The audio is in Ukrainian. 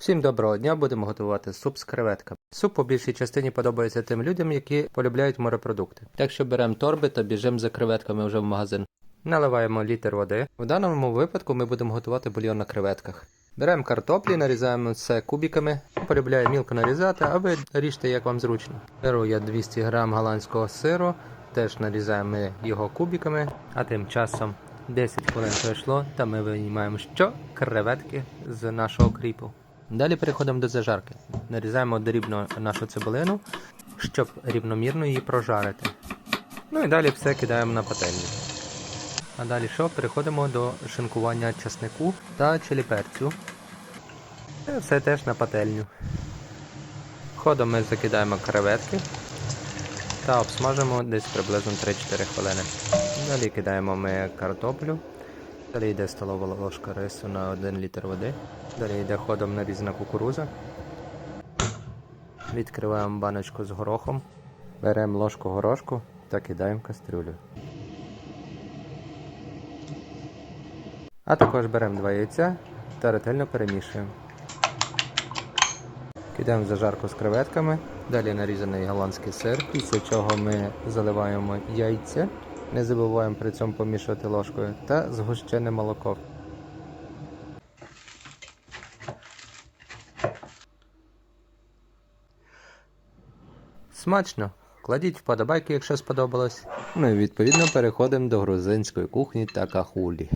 Всім доброго дня, будемо готувати суп з креветками. Суп по більшій частині подобається тим людям, які полюбляють морепродукти. Так що беремо торби та біжимо за креветками вже в магазин. Наливаємо літр води. В даному випадку ми будемо готувати бульйон на креветках. Беремо картоплі, нарізаємо все кубиками. Полюбляю мілко нарізати, а ви ріжте як вам зручно. Беру я 200 г голландського сиру, теж нарізаємо його кубиками, а тим часом 10 хвилин пройшло, та ми виймаємо що? Креветки з нашого кріпу. Далі переходимо до зажарки. Нарізаємо дрібно нашу цибулину, щоб рівномірно її прожарити. Ну і далі все кидаємо на пательню. А далі що? Переходимо до шинкування часнику та чиліперцю. Це все теж на пательню. Ходом ми закидаємо креветки та обсмажимо десь приблизно 3-4 хвилини. Далі кидаємо ми картоплю. Далі йде столова ложка рису на 1 літр води. Далі йде ходом нарізана кукуруза. Відкриваємо баночку з горохом. Беремо ложку горошку та кидаємо в кастрюлю. А також беремо два яйця та ретельно перемішуємо. Кидаємо в зажарку з креветками, далі нарізаний голландський сир, після чого ми заливаємо яйця, не забуваємо при цьому помішувати ложкою, та згущене молоко. Смачно! Кладіть вподобайки, якщо сподобалось. Ну і відповідно переходимо до грузинської кухні та кахулі.